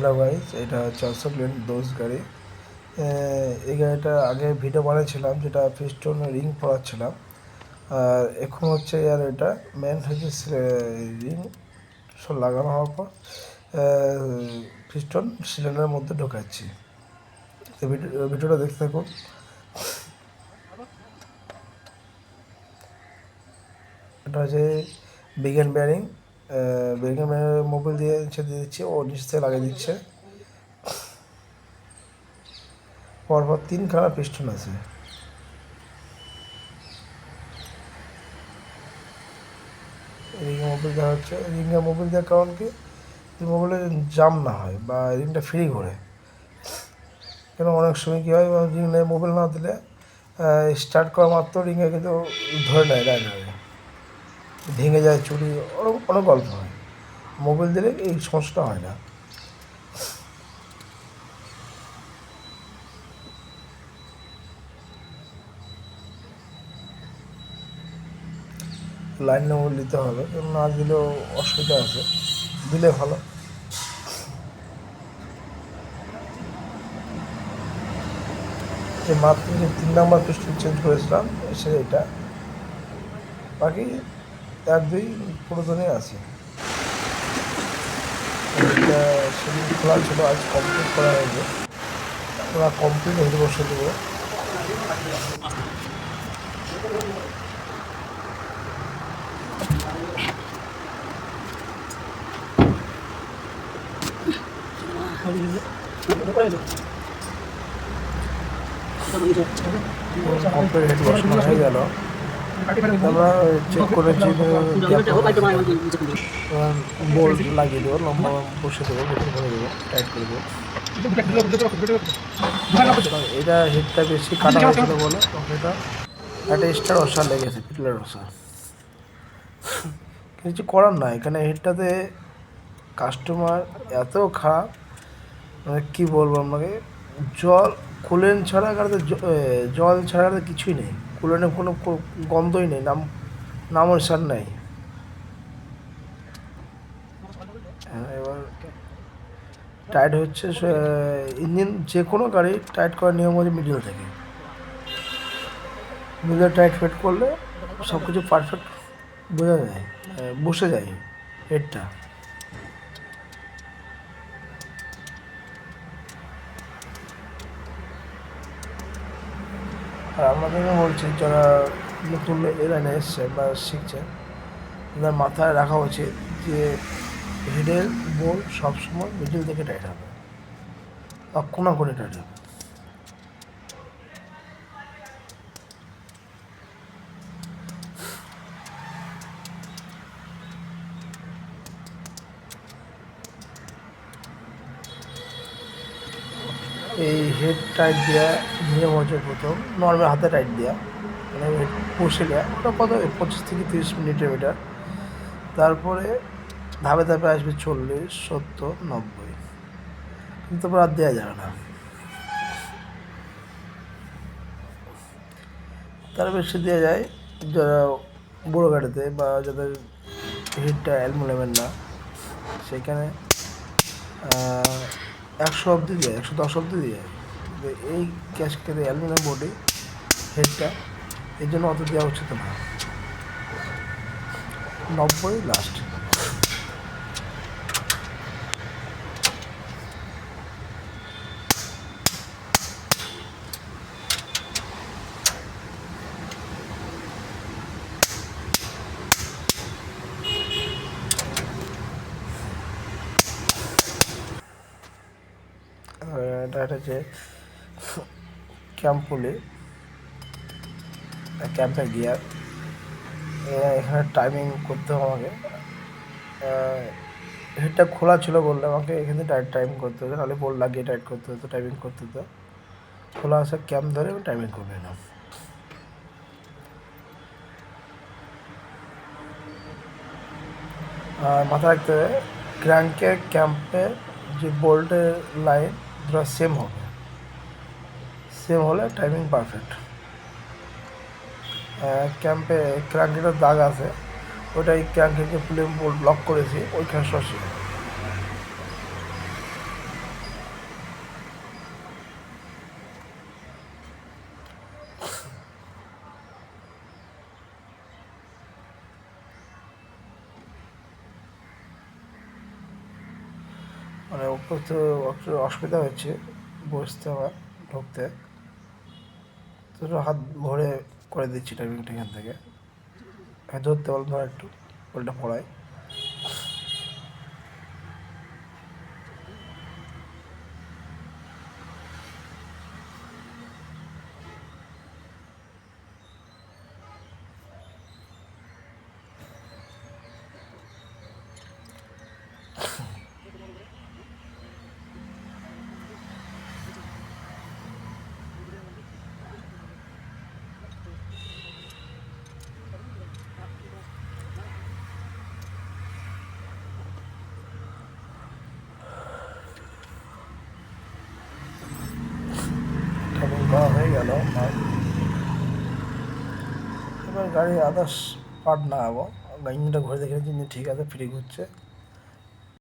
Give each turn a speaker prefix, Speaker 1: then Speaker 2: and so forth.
Speaker 1: Hello guys এটা হচ্ছে Ashok lane দোষ গাড়ি এই গাড়িটা আগে ভিডিও বানিয়েছিলাম, যেটা পিস্টন রিং পড়াচ্ছিলাম আর এখন হচ্ছে আর এটা মেন হচ্ছে রিং সব লাগানো হওয়ার পর পিস্টন সিলিন্ডারের মধ্যে ঢোকাচ্ছি। ভিডিওটা দেখতে থাকুন। এটা হচ্ছে বিজ্ঞান ব্যারিং ব্যারিং মোবিল দিয়ে দিয়ে দিচ্ছে, ও নিচ লাগিয়ে দিচ্ছে। পরপর তিনখানা পিস্টন আছে। রিঙ্গে মোবিল দেওয়া হচ্ছে। রিঙ্গে মোবিল দেওয়ার কারণ কি? যে মোবিলে জাম না হয় বা রিংটা ফ্রি ঘোরে। কেন? অনেক সময় কী হয় রিংয়ে মোবিল না দিলে স্টার্ট করা মাত্র রিংয়ে কিন্তু ধরে নেয় ডাইনারে ভেঙে যায়, চুরি অনেক অনেক গল্প হয় মোবিল দিলে এই সমস্যাটা হয় না। লাইন নম্বর নিতে হবে না দিলেও অসুবিধা আছে। দিলে ভালো। মাত্র যে তিন নাম্বার পিস্টল চেঞ্জ করেছিলাম, সে এটা। বাকি এক দুই পুরোদনই আছে। সেদিন খোলা ছিল, আজ কমপ্লিট করা হয়েছে ওরা কমপ্লিট হেঁটে বসে দেবো। কমপ্লিট হেঁটে বসানো হয়ে গেল আমরা চেক করেছি লাগিয়ে দেবো লম্বা বসে দেবো ভেতরে দেবো টাইট করে দেবো। এটা হেডটা বেশি কাটা হয়েছিল বলে এটা একটা রসা লেগেছে রসা। কিছু করার না এখানে হেডটাতে কাস্টমার এত খারাপ মানে কী বলব আপনাকে? জল কুলেন ছাড়া এ, জল ছাড়া কিছুই নেই। কুলেনের কোনো গন্ধই নেই নাম নামর সার নেই। হ্যাঁ, এবার টাইট হচ্ছে ইঞ্জিন যে কোনো গাড়ি টাইট করার নিয়ম হচ্ছে মিডিল থেকে। মিডিল টাইট ফেট করলে সব কিছু পারফেক্ট বোঝা যায় বসে যায় হেডটা আর আপনাদেরকে বলছি যারা নতুন এই লাইনে এসছে বা শিখছে তাদের মাথায় রাখা উচিত যে হেডের বোল সবসময় মিডিল থেকে টাইট হবে। কোনা করে টাইট হবে। এই হেড টাইট দেওয়া নিয়ম হচ্ছে প্রথম। নর্মাল হাতে টাইট দেওয়া মানে বসে দেওয়া ওটা কত? পঁচিশ থেকে তিরিশ মিনিটের মিটার তারপরে ধাপে ধাপে আসবে চল্লিশ, সত্তর, নব্বই। কিন্তু তারপর আর দেওয়া যাবে না। তার বেশি দেওয়া যায় যারা বড়ো গাড়িতে বা যাদের হিটটা অ্যালমুনিয়ামের না, সেখানে একশো অব্দি দেয়, একশো দশ অব্দি দেয়। এই এই কেটে অ্যালুমিনিয়াম বোর্ডে হেডটা এর জন্য অত দেওয়া উচিত না। নব্বই লাস্ট একটা হচ্ছে ক্যাম্পুলি ক্যাম্পের গিয়ার এখানে টাইমিং করতে হবে আমাকে। হেডটা খোলা ছিল বললে আমাকে এখানে টাইট টাইম করতে হতো, নাহলে বোর্ড লাগিয়ে টাইট করতে হতো টাইমিং করতে হতো। খোলা আসা ক্যাম্প ধরে আমি টাইমিং করে নিলাম। মাথায় রাখতে হবে ক্র্যাঙ্কের ক্যাম্পের যে বোল্টের লাইন দুটো সেম হবে। সেম হলে টাইমিং পারফেক্ট ক্যাম্পে ক্র্যাঙ্কের দাগ আছে। ওটাই ক্র্যাঙ্কের যে ফুলে ব্লক লক করেছি, ওইখানে সসে উপর অসুবিধা হয়েছে, বসতে আবার ঢুকতে। তো হাত ভরে করে দিচ্ছি টাইমিংটা এখান থেকে। হ্যাঁ ধরতে পারলাম ধর একটু ওল্টা পড়ায়। করা হয়ে গেল এবার গাড়ির আদার্স পার্ট না লাগাবো ইঞ্জিনটা ঘুরে দেখে নিচ্ছি ইঞ্জিন ঠিক আছে, ফ্রি ঘুরছে।